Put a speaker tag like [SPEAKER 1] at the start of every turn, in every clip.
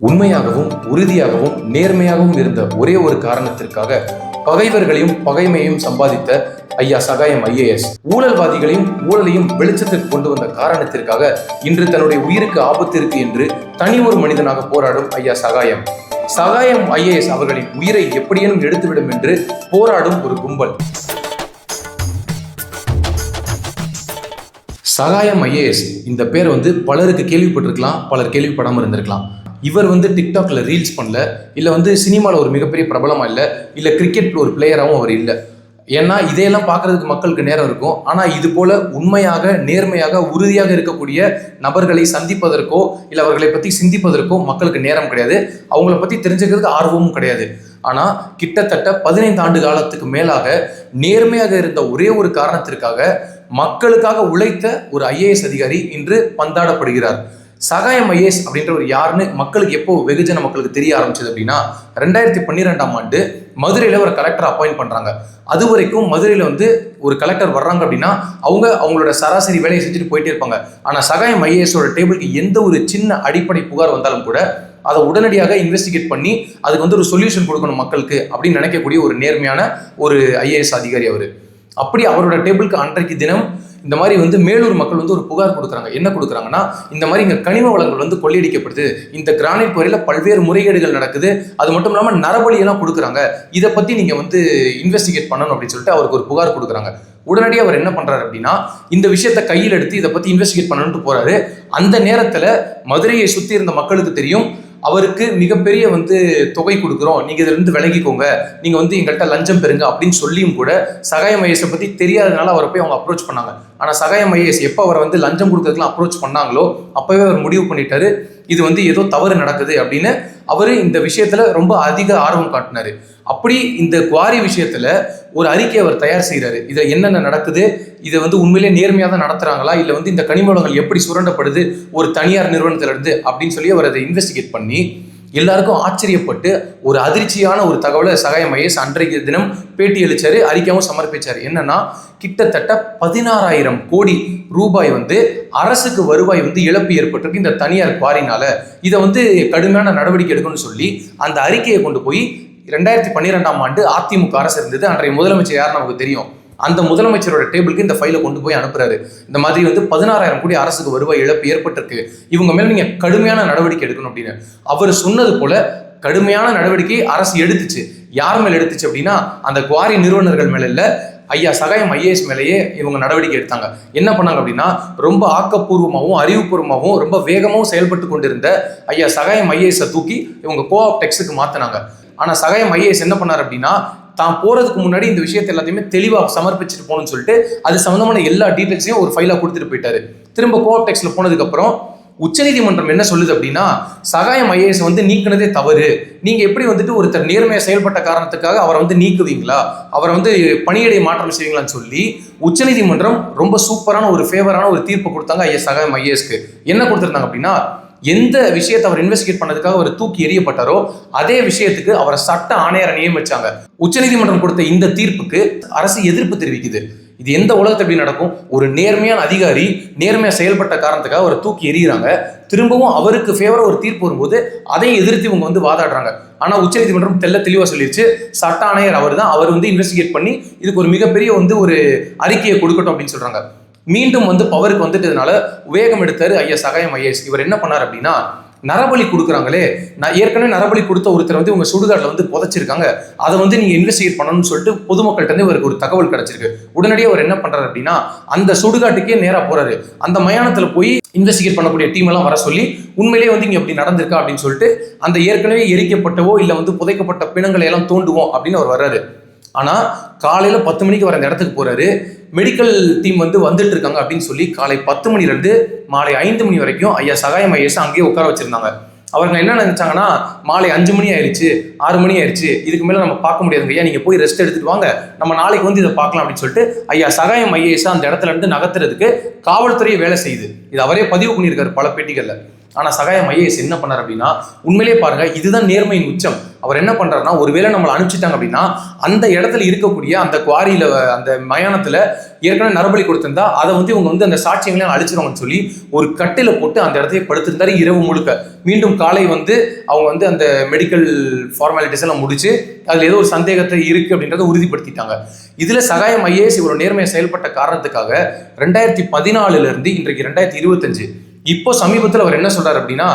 [SPEAKER 1] உண்மையாகவும் உறுதியாகவும் நேர்மையாகவும் இருந்த ஒரே ஒரு காரணத்திற்காக பகைவர்களையும் பகைமையும் சம்பாதித்த ஐயா சகாயம் ஐஏஎஸ். ஊழல்வாதிகளையும் ஊழலையும் வெளிச்சத்திற்கு கொண்டு வந்த காரணத்திற்காக இன்று தன்னுடைய உயிருக்கு ஆபத்து இருக்கு என்று தனி ஒரு மனிதனாக போராடும் ஐயா சகாயம். சகாயம் ஐஏஎஸ் அவர்களின் உயிரை எப்படியேனும் எடுத்துவிடும் என்று போராடும் ஒரு கும்பல். சகாயம் ஐஏஎஸ் இந்த பேர் வந்து பலருக்கு கேள்விப்பட்டிருக்கலாம் பலர் கேள்விப்படாமல் இருந்திருக்கலாம். இவர் வந்து டிக்டாக்ல ரீல்ஸ் பண்ணல இல்லை வந்து சினிமாவில் ஒரு மிகப்பெரிய பிரபலமாக இல்லை இல்லை கிரிக்கெட் ஒரு பிளேயராகவும் அவர் இல்லை. ஏன்னா இதையெல்லாம் பார்க்கறதுக்கு மக்களுக்கு நேரம் இருக்கும். ஆனால் இது போல உண்மையாக நேர்மையாக உறுதியாக இருக்கக்கூடிய நபர்களை சந்திப்பதற்கோ இல்லை அவர்களை பற்றி சிந்திப்பதற்கோ மக்களுக்கு நேரம் கிடையாது. அவங்கள பற்றி தெரிஞ்சுக்கிறதுக்கு ஆர்வமும் கிடையாது. ஆனால் கிட்டத்தட்ட பதினைந்து ஆண்டு காலத்துக்கு மேலாக நேர்மையாக இருந்த ஒரே ஒரு காரணத்திற்காக மக்களுக்காக உழைத்த ஒரு ஐஏஎஸ் அதிகாரி இன்று பந்தாடப்படுகிறார். சகாயம் ஐஏஎஸ் அப்படின்ற ஒரு யாருன்னு மக்களுக்கு எப்போ வெகுஜன மக்களுக்கு தெரிய ஆரம்பிச்சது அப்படின்னா ரெண்டாயிரத்தி பன்னிரெண்டாம் ஆண்டு மதுரையில் ஒரு கலெக்டர் அப்பாயிண்ட் பண்ணுறாங்க அது வரைக்கும் மதுரையில் வந்து ஒரு கலெக்டர் வர்றாங்க அப்படின்னா அவங்க அவங்களோட சராசரி வேலையை செஞ்சுட்டு போயிட்டே இருப்பாங்க. ஆனால் சகாயம் ஐஏஎஸோட டேபிளுக்கு எந்த ஒரு சின்ன அடிப்படை புகார் வந்தாலும் கூட அதை உடனடியாக இன்வெஸ்டிகேட் பண்ணி அதுக்கு வந்து ஒரு சொல்யூஷன் கொடுக்கணும் மக்களுக்கு அப்படின்னு நினைக்கக்கூடிய ஒரு நேர்மையான ஒரு ஐஏஎஸ் அதிகாரி அவர். அப்படி அவரோட டேபிளுக்கு அன்றைக்கு தினம் இந்த மாதிரி வந்து மேலூர் மக்கள் வந்து ஒரு புகார் கொடுக்குறாங்க. என்ன கொடுக்குறாங்கன்னா இந்த மாதிரி இங்கே கனிம வளங்கள் வந்து கொள்ளையடிக்கப்படுது. இந்த கிரானைட் குறையில் பல்வேறு முறைகேடுகள் நடக்குது. அது மட்டும் இல்லாமல் நரபலியெல்லாம் கொடுக்குறாங்க. இதை பற்றி நீங்கள் வந்து இன்வெஸ்டிகேட் பண்ணணும் அப்படின்னு சொல்லிட்டு அவருக்கு ஒரு புகார் கொடுக்குறாங்க. உடனடியாக அவர் என்ன பண்ணுறாரு அப்படின்னா இந்த விஷயத்தை கையில் எடுத்து இதை பற்றி இன்வெஸ்டிகேட் பண்ணணும்னு போகிறாரு அந்த நேரத்தில் மதுரையை சுற்றி இருந்த மக்களுக்கு தெரியும். அவருக்கு மிகப்பெரிய வந்து தொகை கொடுக்குறோம். நீங்கள் இதுலேருந்து விலகிக்கோங்க. நீங்கள் வந்து எங்கள்கிட்ட லஞ்சம் பெறுங்க அப்படின்னு சொல்லியும் கூட சகாயம் ஐஎஸை பற்றி தெரியாதனால அவரை போய் அவங்க அப்ரோச் பண்ணாங்க. ஆனால் சகாயம் ஐஎஸ் எப்போ அவரை வந்து லஞ்சம் கொடுக்கறதுக்குலாம் அப்ரோச் பண்ணாங்களோ அப்போவே அவர் முடிவு பண்ணிட்டாரு. இது வந்து ஏதோ தவறு நடக்குது அப்படின்னு அவர் இந்த விஷயத்துல ரொம்ப அதிக ஆர்வம் காட்டினாரு. அப்படி இந்த குவாரி விஷயத்துல ஒரு அறிக்கை அவர் தயார் செய்கிறாரு இதில் என்னென்ன நடக்குது? இதை வந்து உண்மையிலே நேர்மையாக தான் நடத்துறாங்களா? இல்லை வந்து இந்த கனிம வளங்கள் எப்படி சுரண்டப்படுது? ஒரு தனியார் நிறுவனத்திலிருந்து அப்படின்னு சொல்லி அவர் அதை இன்வெஸ்டிகேட் பண்ணி எல்லாருக்கும் ஆச்சரியப்பட்டு ஒரு அதிர்ச்சியான ஒரு தகவலை சகாய மையஸ் அன்றைக்கு தினம் பேட்டி அறிக்கையாகவும் அறிக்கையாவும் என்னன்னா கிட்டத்தட்ட பதினாறாயிரம் கோடி ரூபாய் வந்து அரசுக்கு வருவாய் வந்து இழப்பு ஏற்பட்டிருக்கு இந்த தனியார் குவாரினால. இதை வந்து கடுமையான நடவடிக்கை எடுக்கணும்னு சொல்லி அந்த அறிக்கையை கொண்டு போய் ரெண்டாயிரத்தி பன்னிரெண்டாம் ஆண்டு அதிமுக அரசு இருந்தது. அன்றைய முதலமைச்சர் யார் நமக்கு தெரியும். அந்த முதலமைச்சரோட டேபிளுக்கு இந்த ஃபைலை கொண்டு போய் அனுப்புறாரு. இந்த மாதிரி வந்து பதினாறாயிரம் கோடி அரசுக்கு வருவாய் இழப்பு ஏற்பட்டிருக்கு. இவங்க மேல நீங்க கடுமையான நடவடிக்கை எடுக்கணும் அப்படின்னு. அவர் சொன்னது போல கடுமையான நடவடிக்கை அரசு எடுத்துச்சு. யார் மேல எடுத்துச்சு அப்படின்னா அந்த குவாரி நிறுவனர்கள் மேல இல்ல ஐயா சகாயம் ஐஏஎஸ் மேலேயே இவங்க நடவடிக்கை எடுத்தாங்க. என்ன பண்ணாங்க அப்படின்னா ரொம்ப ஆக்கப்பூர்வமாகவும் அறிவுபூர்வமாகவும் ரொம்ப வேகமாகவும் செயல்பட்டு கொண்டிருந்த ஐயா சகாயம் ஐஏஎஸை தூக்கி இவங்க கோஆப் டெக்ஸுக்கு மாத்தினாங்க. ஆனால் சகாயம் ஐஏஎஸ் என்ன பண்ணார் அப்படின்னா தான் போகிறதுக்கு முன்னாடி இந்த விஷயத்தை எல்லாத்தையுமே தெளிவாக சமர்ப்பிச்சுட்டு போகணும்னு சொல்லிட்டு அது சம்மந்தமான எல்லா டீட்டெயில்ஸையும் ஒரு ஃபைலாக கொடுத்துட்டு போயிட்டாரு. திரும்ப கோஆப்டெக்ஸில் போனதுக்கப்புறம் உச்சநீதிமன்றம் என்ன சொல்லுது அப்படின்னா சகாயம் ஐஏஎஸ் வந்து நீக்கினதே தவறு. நீங்க எப்படி வந்துட்டு ஒருத்தர் நேர்மையா செயல்பட்ட காரணத்துக்காக அவரை வந்து நீக்குவீங்களா? அவரை வந்து பணியிடை மாற்றம் செய்வீங்களான்னு சொல்லி உச்சநீதிமன்றம் ரொம்ப சூப்பரான ஒரு ஃபேவரான ஒரு தீர்ப்பு கொடுத்தாங்க ஐஎஸ் சகாயம் ஐஏஎஸ்க்கு என்ன கொடுத்துருந்தாங்க அப்படின்னா எந்த விஷயத்தை அவர் இன்வெஸ்டிகேட் பண்ணதுக்காக அவர் தூக்கி எறியப்பட்டாரோ அதே விஷயத்துக்கு அவரை சட்ட ஆணையரை நியமிச்சாங்க உச்சநீதிமன்றம் கொடுத்த இந்த தீர்ப்புக்கு அரசு எதிர்ப்பு தெரிவிக்குது. இது எந்த உலகத்தை எப்படி நடக்கும்? ஒரு நேர்மையான அதிகாரி நேர்மையாக செயல்பட்ட காரணத்துக்காக அவரை தூக்கி எறிகிறாங்க. திரும்பவும் அவருக்கு ஃபேவராக ஒரு தீர்ப்பு வரும்போது அதையும் எதிர்த்து இவங்க வந்து வாதாடுறாங்க. ஆனால் உச்சநீதிமன்றம் தெல்ல தெளிவாக சொல்லிடுச்சு சட்ட ஆணையர் அவர் தான் அவர் வந்து இன்வெஸ்டிகேட் பண்ணி இதுக்கு ஒரு மிகப்பெரிய வந்து ஒரு அறிக்கையை கொடுக்கட்டும் அப்படின்னு சொல்கிறாங்க மீண்டும் வந்து பவருக்கு வந்துட்டதுனால வேகம் எடுத்தார் ஐஎஸ் சகாயம் ஐஎஸ் இவர் என்ன பண்ணார் அப்படின்னா நரபலி கொடுக்குறாங்களே நான் ஏற்கனவே நரபலி கொடுத்த ஒருத்தர் வந்து இவங்க சுடுகாட்டில் வந்து புதைச்சிருக்காங்க. அதை வந்து நீங்க இன்வெஸ்டிகேட் பண்ணணும்னு சொல்லிட்டு பொதுமக்கள்கிட்ட இருந்து இவருக்கு ஒரு தகவல் கிடைச்சிருக்கு. உடனடியாக அவர் என்ன பண்றாரு அப்படின்னா அந்த சுடுகாட்டுக்கே நேராக போறாரு. அந்த மயானத்துல போய் இன்வெஸ்டிகேட் பண்ணக்கூடிய டீம் எல்லாம் வர சொல்லி உண்மையிலேயே வந்து இங்க அப்படி நடந்திருக்கா? அப்படின்னு சொல்லிட்டு அந்த ஏற்கனவே எரிக்கப்பட்டவோ இல்ல வந்து புதைக்கப்பட்ட பிணங்களை எல்லாம் தோண்டுவோம் அப்படின்னு அவர் வர்றாரு. ஆனால் காலையில் பத்து மணிக்கு வர அந்த இடத்துக்கு போகிறாரு மெடிக்கல் டீம் வந்து வந்துட்டு இருக்காங்க அப்படின்னு சொல்லி காலை பத்து மணிலேருந்து மாலை ஐந்து மணி வரைக்கும் ஐயா சகாயம் ஐஎஸ் அங்கேயே உட்கார வச்சுருந்தாங்க. அவங்க என்ன நினச்சாங்கன்னா மாலை அஞ்சு மணி ஆயிடுச்சு ஆறு மணி ஆயிடுச்சு இதுக்கு மேலே நம்ம பார்க்க முடியாதுங்க. ஐயா நீங்கள் போய் ரெஸ்ட் எடுத்துட்டு வாங்க நம்ம நாளைக்கு வந்து இதை பார்க்கலாம் அப்படின்னு சொல்லிட்டு ஐயா சகாயம் ஐஏஎஸ் அந்த இடத்துல இருந்து நகர்த்துறதுக்கு காவல்துறை வேலை செய்யுது. இது அவரே பதிவு பண்ணியிருக்காரு பல பெட்டிகளில். ஆனால் சகாயம் ஐஏஎஸ் என்ன பண்ணார் அப்படின்னா உண்மையிலேயே பாருங்க இதுதான் நேர்மையின் உச்சம். அவர் என்ன பண்ணுறாருன்னா ஒருவேளை நம்மளை அனுப்பிச்சிட்டாங்க அப்படின்னா அந்த இடத்துல இருக்கக்கூடிய அந்த குவாரியில் அந்த மயானத்தில் ஏற்கனவே நரபலி கொடுத்திருந்தா அதை வந்து இவங்க வந்து அந்த சாட்சியங்களையும் அழிச்சிருவாங்கன்னு சொல்லி ஒரு கட்டில போட்டு அந்த இடத்தையே படுத்திருந்தாரு இரவு முழுக்க. மீண்டும் காலை வந்து அவங்க வந்து அந்த மெடிக்கல் ஃபார்மாலிட்டிஸ் எல்லாம் முடிச்சு அதில் ஏதோ ஒரு சந்தேகத்தை இருக்கு அப்படின்றத உறுதிப்படுத்திட்டாங்க. இதில் சகாயம் ஐஏஎஸ் இவ்வளவு நேர்மையை செயல்பட்ட காரணத்துக்காக ரெண்டாயிரத்தி பதினாலுல இருந்து இன்றைக்கு ரெண்டாயிரத்தி இருபத்தஞ்சு இப்போ சமீபத்தில் அவர் என்ன சொல்றாரு அப்படின்னா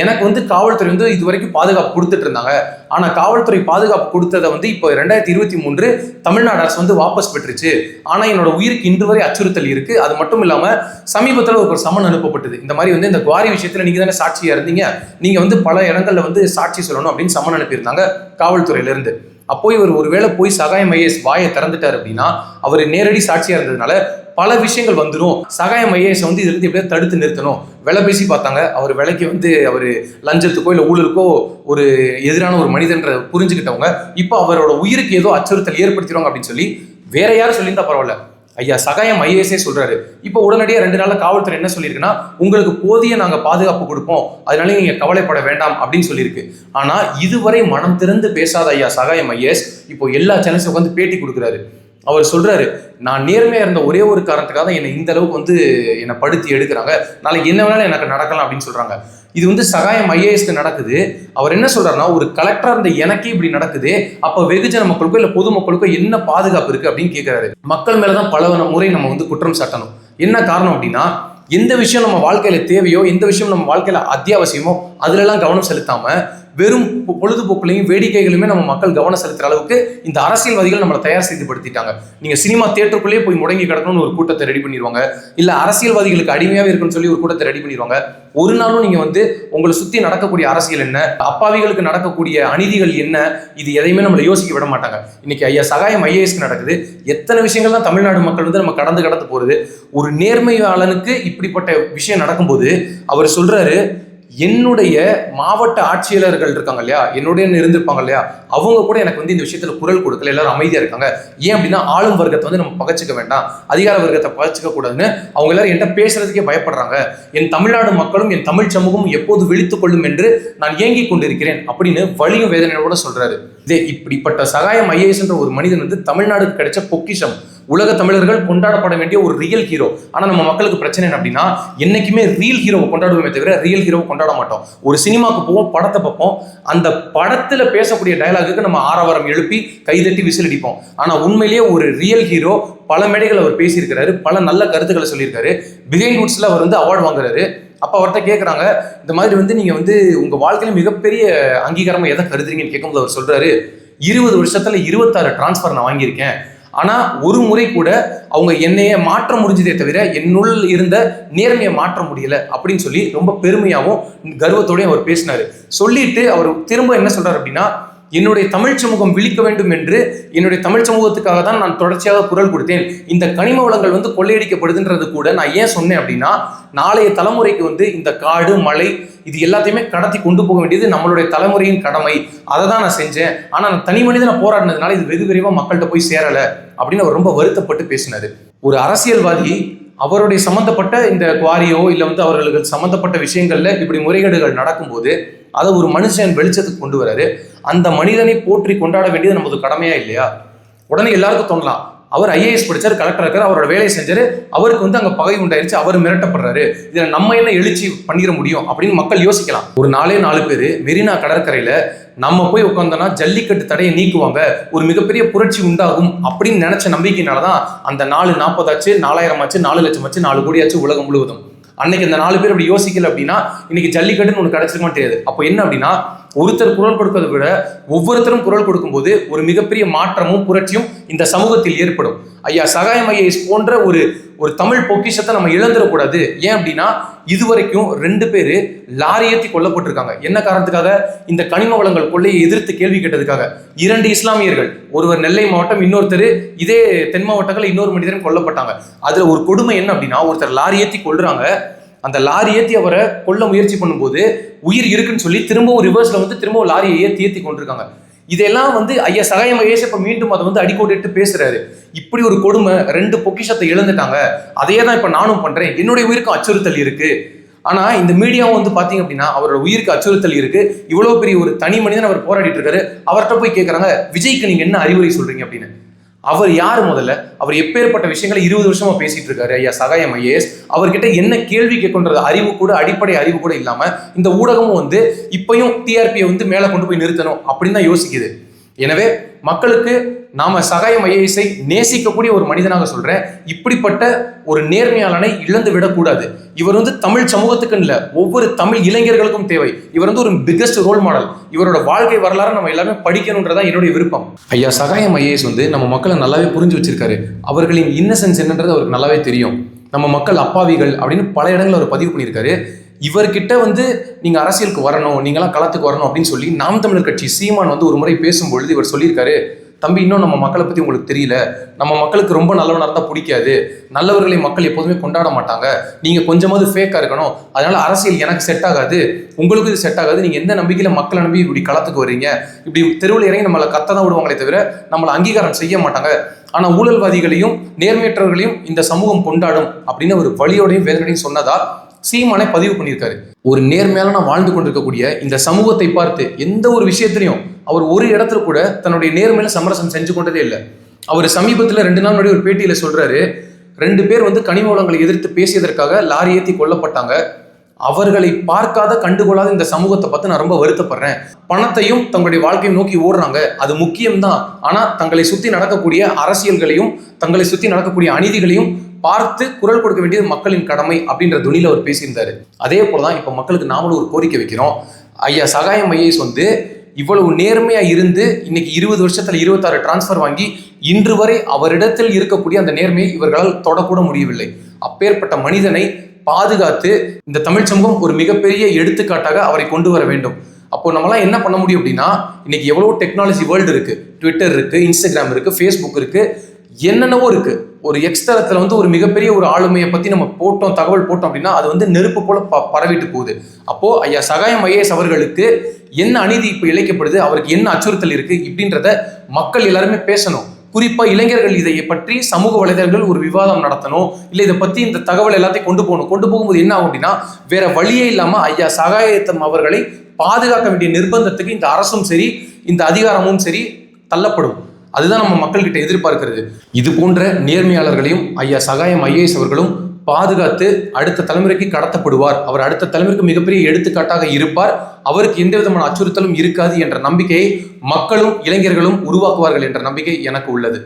[SPEAKER 1] எனக்கு வந்து காவல்துறை வந்து இது வரைக்கும் பாதுகாப்பு கொடுத்துட்டு இருந்தாங்க. ஆனால் காவல்துறை பாதுகாப்பு கொடுத்ததை வந்து இப்போ ரெண்டாயிரத்தி இருபத்தி மூன்று தமிழ்நாடு அரசு வந்து வாபஸ் பெற்றுச்சு. ஆனால் என்னோட உயிருக்கு இன்று வரை அச்சுறுத்தல் இருக்கு. அது மட்டும் இல்லாமல் சமீபத்தில் ஒரு சமன் அனுப்பப்பட்டது. இந்த மாதிரி வந்து இந்த குவாரி விஷயத்தில் நீங்கள் தானே சாட்சியாக இருந்தீங்க. நீங்கள் வந்து பல இடங்களில் வந்து சாட்சி சொல்லணும் அப்படின்னு சமன் அனுப்பியிருந்தாங்க காவல்துறையிலேருந்து. அப்போ இவர் ஒருவேளை போய் சகாயம் ஐஎஸ் வாயை திறந்துட்டார் அப்படின்னா அவர் நேரடி சாட்சியாக இருந்ததுனால பல விஷயங்கள் வந்துடும் சகாயம் ஐஏஎஸ் வந்து இதுல இருந்து எப்படியாவது தடுத்து நிறுத்தணும். விலை பேசி பார்த்தாங்க. அவர் விலைக்கு வந்து அவர் லஞ்சத்துக்கோ இல்லை ஊழலுக்கோ ஒரு எதிரான ஒரு மனிதன்ற புரிஞ்சுக்கிட்டவங்க. இப்போ அவரோட உயிருக்கு ஏதோ அச்சுறுத்தல் ஏற்படுத்திடுவாங்க அப்படின்னு சொல்லி வேற யாரும் சொல்லியிருந்தா பரவாயில்ல. ஐயா சகாயம் ஐஏஎஸ்ஏ சொல்றாரு. இப்போ உடனடியாக ரெண்டு நாளில் காவல்துறை என்ன சொல்லியிருக்குன்னா உங்களுக்கு போதிய நாங்கள் பாதுகாப்பு கொடுப்போம். அதனால நீங்கள் கவலைப்பட வேண்டாம். அப்படின்னு சொல்லியிருக்கு. ஆனால் இதுவரை மனம் திறந்து பேசாத ஐயா சகாயம் ஐஏஎஸ் இப்போ எல்லா சேனல்ஸும் உட்காந்து பேட்டி கொடுக்குறாரு. அவர் சொல்றாரு நான் நேர்மையாக இருந்த ஒரே ஒரு காரணத்துக்காக தான் என்னை இந்த அளவுக்கு வந்து என்னை படுத்தி எடுக்கிறாங்க. நாளைக்கு என்ன வேணாலும் எனக்கு நடக்கலாம் அப்படின்னு சொல்றாங்க. இது வந்து சகாயம் ஐஏஎஸ்க்கு நடக்குது. அவர் என்ன சொல்றாருன்னா ஒரு கலெக்டரா இருந்த எனக்கே இப்படி நடக்குது. அப்ப வெகுஜன மக்களுக்கோ இல்ல பொதுமக்களுக்கோ என்ன பாதுகாப்பு இருக்கு அப்படின்னு கேட்கிறாரு மக்கள் மேலதான் பல முறை நம்ம வந்து குற்றம் சாட்டணும். என்ன காரணம் அப்படின்னா எந்த விஷயம் நம்ம வாழ்க்கையில தேவையோ எந்த விஷயம் நம்ம வாழ்க்கையில அத்தியாவசியமோ அதுலலாம் கவனம் செலுத்தாம வெறும் பொ- பொழுதுபோக்குலையும் வேடிக்கைகளுமே நம்ம மக்கள் கவனம் செலுத்துகிற அளவுக்கு இந்த அரசியல்வாதிகள் நம்மளை தயார் செய்துபடுத்திட்டாங்க நீங்கள் சினிமா தேட்டருக்குள்ளேயே போய் முடங்கி கிடக்கணும்னு ஒரு கூட்டத்தை ரெடி பண்ணிடுவாங்க இல்லை அரசியல்வாதிகளுக்கு அடிமையாகவே இருக்குன்னு சொல்லி ஒரு கூட்டத்தை ரெடி பண்ணிடுவாங்க ஒரு நாளும் நீங்கள் வந்து உங்களை சுற்றி நடக்கக்கூடிய அரசியல் என்ன? அப்பாவிகளுக்கு நடக்கக்கூடிய அநீதிகள் என்ன? இது எதையுமே நம்மளை யோசிக்க விட மாட்டாங்க. இன்னைக்கு ஐயா சகாயம் ஐஏஎஸ்க்கு நடக்குது. எத்தனை விஷயங்கள் தான் தமிழ்நாடு மக்கள் வந்து நம்ம கடந்து கடந்து போகிறது ஒரு நேர்மையாளனுக்கு இப்படிப்பட்ட விஷயம் நடக்கும்போது அவர் சொல்கிறாரு என்னுடைய மாவட்ட ஆட்சியாளர்கள் இருக்காங்க இல்லையா? என்னுடைய இருந்திருப்பாங்க இல்லையா? அவங்க கூட எனக்கு வந்து இந்த விஷயத்துல குரல் கொடுக்கல. எல்லாரும் அமைதியா இருக்காங்க. ஏன் அப்படின்னா ஆளும் வர்க்கத்தை வந்து நம்ம பகச்சிக்க வேண்டாம். அதிகார வர்க்கத்தை பகச்சிக்க கூடாதுன்னு அவங்க எல்லாரும் என்கிட்ட பேசுறதுக்கே பயப்படுறாங்க. என் தமிழ்நாடு மக்களும் என் தமிழ் சமூகமும் எப்போது விழித்துக் கொள்ளும் என்று நான் ஏங்கிக் கொண்டிருக்கிறேன் அப்படின்னு வலியும் வேதனையோட சொல்றாரு. இதே இப்படிப்பட்ட சகாயம் ஐஏஎஸ்ன்ற ஒரு மனிதன் வந்து தமிழ்நாடுக்கு கிடைச்ச பொக்கிஷம். உலக தமிழர்கள் கொண்டாடப்பட வேண்டிய ஒரு ரியல் ஹீரோ ஆனால் நம்ம மக்களுக்கு பிரச்சனை என்ன அப்படின்னா என்னைக்குமே ரியல் ஹீரோவை கொண்டாடுவோமே தவிர ரியல் ஹீரோவை கொண்டாட மாட்டோம். ஒரு சினிமாவுக்கு போவோம் படத்தை பார்ப்போம். அந்த படத்தில் பேசக்கூடிய டயலாகுக்கு நம்ம ஆரவாரம் எழுப்பி கைதட்டி விசில் அடிப்போம். ஆனால் உண்மையிலேயே ஒரு ரியல் ஹீரோ பல மேடைகள் அவர் பேசியிருக்கிறாரு பல நல்ல கருத்துக்களை சொல்லியிருக்காரு. பிகைண்ட் வுட்ஸில் அவர் வந்து அவார்டு வாங்குறாரு. அப்போ அவர்கிட்ட கேட்குறாங்க இந்த மாதிரி வந்து நீங்கள் வந்து உங்கள் வாழ்க்கையில மிகப்பெரிய அங்கீகாரமாக எதை கருதுறீங்கன்னு கேட்கும்போது அவர் சொல்கிறாரு இருபது வருஷத்தில் இருபத்தாறு டிரான்ஸ்ஃபர் நான் வாங்கியிருக்கேன். ஆனால் ஒரு முறை கூட அவங்க என்னைய மாற்ற முடிஞ்சதே தவிர என்னுள் இருந்த நேர்மையை மாற்ற முடியல அப்படின்னு சொல்லி ரொம்ப பெருமையாகவும் கர்வத்தோடையும் அவர் பேசினாரு. சொல்லிட்டு அவர் திரும்ப என்ன சொல்கிறார் அப்படின்னா என்னுடைய தமிழ் சமூகம் விழிக்க வேண்டும் என்று என்னுடைய தமிழ் சமூகத்துக்காக தான் நான் தொடர்ச்சியாக குரல் கொடுத்தேன். இந்த கனிம வளங்கள் வந்து கொள்ளையடிக்கப்படுதுன்றது கூட நான் ஏன் சொன்னேன் அப்படின்னா நாளைய தலைமுறைக்கு வந்து இந்த காடு மலை இது எல்லாத்தையுமே கடத்தி கொண்டு போக வேண்டியது நம்மளுடைய தலைமுறையின் கடமை. அதை தான் நான் செஞ்சேன். ஆனால் நான் தனி மனிதனை போராடினதுனால இது வெகு விரைவாக மக்கள்கிட்ட போய் சேரலை அப்படின்னு அவர் ரொம்ப வருத்தப்பட்டு பேசினாரு. ஒரு அரசியல்வாதி அவருடைய சம்பந்தப்பட்ட இந்த குவாரியோ இல்லை வந்து அவர்களுக்கு சம்பந்தப்பட்ட விஷயங்களில் இப்படி முறைகேடுகள் நடக்கும்போது அதை ஒரு மனுஷன் வெளிச்சத்துக்கு கொண்டு வராரு. அந்த மனிதனை போற்றி கொண்டாட வேண்டியது நமது கடமையா இல்லையா? உடனே எல்லாருக்கும் தோணலாம். அவர் ஐஏஎஸ் படித்தார் கலெக்டர் இருக்கார் அவரோட வேலையை செஞ்சாரு அவருக்கு வந்து அங்கே பகை உண்டாயிருச்சு அவர் மிரட்டப்படுறாரு. இதில் நம்ம என்ன எழுச்சி பண்ணிட முடியும் அப்படின்னு மக்கள் யோசிக்கலாம். ஒரு நாலே நாலு பேர் மெரினா கடற்கரையில் நம்ம போய் உட்காந்தோம்னா ஜல்லிக்கட்டு தடையை நீக்குவாங்க ஒரு மிகப்பெரிய புரட்சி உண்டாகும் அப்படின்னு நினச்ச நம்பிக்கையினால தான் அந்த நாலு நாற்பதாச்சு நாலாயிரம் ஆச்சு நாலு லட்சம் ஆச்சு நாலு கோடி ஆச்சு உலகம் முழுவதும். அன்னைக்கு இந்த நாலு பேர் அப்படி யோசிக்கல அப்படின்னா இன்னைக்கு ஜல்லிக்கட்டுன்னு ஒன்று கிடைச்சிருக்குமா தெரியாது. அப்போ என்ன அப்படின்னா ஒருத்தர் குரல் கொடுப்பதை விட ஒவ்வொருத்தரும் குரல் கொடுக்கும்போது ஒரு மிகப்பெரிய மாற்றமும் புரட்சியும் இந்த சமூகத்தில் ஏற்படும். ஐயா சகாயம் ஐஏஎஸ் போன்ற ஒரு ஒரு தமிழ் பொக்கிஷத்தை நம்ம இழந்துடக்கூடாது. ஏன் அப்படின்னா இதுவரைக்கும் ரெண்டு பேர் லாரி ஏற்றி கொல்லப்பட்டிருக்காங்க. என்ன காரணத்துக்காக? இந்த கனிம வளங்கள் கொள்ளையை எதிர்த்து கேள்வி கேட்டதுக்காக. இரண்டு இஸ்லாமியர்கள் ஒருவர் நெல்லை மாவட்டம் இன்னொருத்தர் இதே தென் மாவட்டங்களில் இன்னொரு மனிதரும் கொல்லப்பட்டாங்க. அதில் ஒரு கொடுமை என்ன அப்படின்னா ஒருத்தர் லாரி ஏற்றி கொல்றாங்க அந்த லாரி ஏற்றி அவரை கொல்ல முயற்சி பண்ணும்போது உயிர் இருக்குன்னு சொல்லி திரும்பவும் ரிவர்ஸில் வந்து திரும்பவும் லாரியை ஏற்றி ஏற்றி கொண்டிருக்காங்க. இதெல்லாம் வந்து ஐயா சகாயம் ஐயேஸ் இப்போ மீண்டும் அதை வந்து அடிக்கோடிட்டு பேசுறாரு. இப்படி ஒரு கொடுமை ரெண்டு பொக்கிஷத்தை இழந்துட்டாங்க. அதையே தான் இப்போ நானும் பண்ணுறேன் என்னுடைய உயிருக்கும் அச்சுறுத்தல் இருக்கு. ஆனால் இந்த மீடியாவும் வந்து பார்த்தீங்க அப்படின்னா அவரோட உயிருக்கு அச்சுறுத்தல் இருக்கு. இவ்வளோ பெரிய ஒரு தனி மனிதன் அவர் போராடிட்டு இருக்காரு. அவர்கிட்ட போய் கேட்குறாங்க விஜய்க்கு நீங்கள் என்ன அறிவுரை சொல்றீங்க? அப்படின்னு. அவர் யார் முதல்ல? அவர் எப்பேற்பட்ட விஷயங்களை இருபது வருஷமா பேசிட்டு இருக்காரு ஐயா சகாயம் ஐஏஎஸ் அவர்கிட்ட என்ன கேள்வி கேட்கணுன்றது அறிவு கூட அடிப்படை அறிவு கூட இல்லாம இந்த ஊடகமும் வந்து இப்பயும் டிஆர்பியை வந்து மேல கொண்டு போய் நிறுத்தணும் அப்படின்னு தான் யோசிக்குது. எனவே மக்களுக்கு நாம சகாயம் ஐஏஎஸை நேசிக்கக்கூடிய ஒரு மனிதனாக சொல்றேன். இப்படிப்பட்ட ஒரு நேர்மையாளனை இழந்து விடக்கூடாது. இவர் வந்து தமிழ் சமூகத்துக்கு இல்லை ஒவ்வொரு தமிழ் இளைஞர்களுக்கும் தேவை. இவர் வந்து ஒரு பிக்கஸ்ட் ரோல் மாடல் இவரோட வாழ்க்கை வரலாறு நம்ம எல்லாமே படிக்கணுன்றதா என்னுடைய விருப்பம். ஐயா சகாயம் ஐஏஎஸ் வந்து நம்ம மக்களை நல்லாவே புரிஞ்சு வச்சிருக்காரு. அவர்களின் இன்னசென்ஸ் என்னன்றது அவருக்கு நல்லாவே தெரியும். நம்ம மக்கள் அப்பாவிகள் அப்படின்னு பல இடங்களில் அவர் பதிவு பண்ணியிருக்காரு. இவர்கிட்ட வந்து நீங்கள் அரசியலுக்கு வரணும் நீங்களாம் களத்துக்கு வரணும் அப்படின்னு சொல்லி நாம் தமிழர் கட்சி சீமான் வந்து ஒரு முறை பேசும்பொழுது இவர் சொல்லியிருக்காரு தம்பி இன்னும் நம்ம மக்களை பற்றி உங்களுக்கு தெரியல. நம்ம மக்களுக்கு ரொம்ப நல்லவனாக இருந்தால் பிடிக்காது. நல்லவர்களை மக்கள் எப்போதுமே கொண்டாட மாட்டாங்க. நீங்கள் கொஞ்சமாவது ஃபேக்காக இருக்கணும். அதனால் அரசியல் எனக்கு செட் ஆகாது. உங்களுக்கு இது செட் ஆகாது. நீங்கள் எந்த நம்பிக்கையில் மக்களை நம்பி இப்படி களத்துக்கு வர்றீங்க? இப்படி தெருவில் இறங்கி நம்மளை கத்த தான் விடுவாங்களே தவிர நம்மளை அங்கீகாரம் செய்ய மாட்டாங்க. ஆனால் ஊழல்வாதிகளையும் நேர்மையற்றவர்களையும் இந்த சமூகம் கொண்டாடும் அப்படின்னு ஒரு வழியோடையும் வேதனையும் சொன்னதா சீமானே பதிவு பண்ணியிருக்காரு. ஒரு நேர்மையால வாழ்ந்து கொண்டிருக்கக்கூடிய இந்த சமூகத்தை பார்த்து எந்த ஒரு விஷயத்திலையும் அவர் ஒரு இடத்துல கூட தன்னுடைய நேர்மையில சமரசம் செஞ்சு கொண்டதே இல்லை. அவர் சமீபத்தில் ரெண்டு நாள் முன்னாடி ஒரு பேட்டியில சொல்றாரு ரெண்டு பேர் வந்து கனிம வளங்களை எதிர்த்து பேசியதற்காக லாரி ஏத்தி கொல்லப்பட்டாங்க. அவர்களை பார்க்காத கண்டுகொள்ளாத இந்த சமூகத்தை பார்த்து நான் ரொம்ப வருத்தப்படுறேன். பணத்தையும் தங்களுடைய வாழ்க்கையை நோக்கி ஓடுறாங்க. அது முக்கியம்தான். ஆனா தங்களை சுத்தி நடக்கக்கூடிய அரசியல்களையும் தங்களை சுத்தி நடக்கக்கூடிய அநீதிகளையும் பார்த்து குரல் கொடுக்க வேண்டியது மக்களின் கடமை அப்படின்ற துணியில் அவர் பேசியிருந்தாரு. அதே போலதான் இப்ப மக்களுக்கு நாமளும் ஒரு கோரிக்கை வைக்கிறோம். ஐயா சகாயம் ஐஏஎஸ் வந்து இவ்வளவு நேர்மையா இருந்து இன்னைக்கு இருபது வருஷத்துல இருபத்தாறு டிரான்ஸ்ஃபர் வாங்கி இன்று வரை அவரிடத்தில் இருக்கக்கூடிய அந்த நேர்மையை இவர்களால் தொடக்கூட முடியவில்லை. அப்பேற்பட்ட மனிதனை பாதுகாத்து இந்த தமிழ் சமூகம் ஒரு மிகப்பெரிய எடுத்துக்காட்டாக அவரை கொண்டு வர வேண்டும். அப்போ நம்மளாம் என்ன பண்ண முடியும் அப்படின்னா இன்னைக்கு எவ்வளோ டெக்னாலஜி வேர்ல்டு இருக்கு. ட்விட்டர் இருக்கு இன்ஸ்டாகிராம் இருக்கு ஃபேஸ்புக் இருக்கு என்னென்னவோ இருக்கு. ஒரு எக்ஸ்தலத்தில் வந்து ஒரு மிகப்பெரிய ஒரு ஆளுமையை பற்றி நம்ம போட்டோம் தகவல் போட்டோம் அப்படின்னா அது வந்து நெருப்பு போல ப பரவிட்டு போகுது. அப்போது ஐயா சகாயம் ஐஏஎஸ் அவர்களுக்கு என்ன அநீதி இப்போ இழைக்கப்படுது அவருக்கு என்ன அச்சுறுத்தல் இருக்குது இப்படின்றத மக்கள் எல்லாருமே பேசணும். குறிப்பாக இளைஞர்கள் இதை பற்றி சமூக வலைதளங்கள் ஒரு விவாதம் நடத்தணும் இல்லை இதை பற்றி இந்த தகவல் எல்லாத்தையும் கொண்டு போகணும். கொண்டு போகும்போது என்ன ஆகும் அப்படின்னா வேற வழியே இல்லாமல் ஐயா சகாயத்தம் அவர்களை பாதுகாக்க வேண்டிய நிர்பந்தத்துக்கு இந்த அரசும் சரி இந்த அதிகாரமும் சரி தள்ளப்படும். அதுதான் நம்ம மக்கள்கிட்ட எதிர்பார்க்கிறது. இது போன்ற நேர்மையாளர்களையும் ஐயா சகாயம் ஐஏஎஸ் அவர்களும் பாதுகாத்து அடுத்த தலைமுறைக்கு கடத்தப்படுவார். அவர் அடுத்த தலைமுறைக்கு மிகப்பெரிய எடுத்துக்காட்டாக இருப்பார். அவருக்கு எந்த விதமான அச்சுறுத்தலும் இருக்காது என்ற நம்பிக்கையை மக்களும் இளைஞர்களும் உருவாக்குவார்கள் என்ற நம்பிக்கை எனக்கு உள்ளது.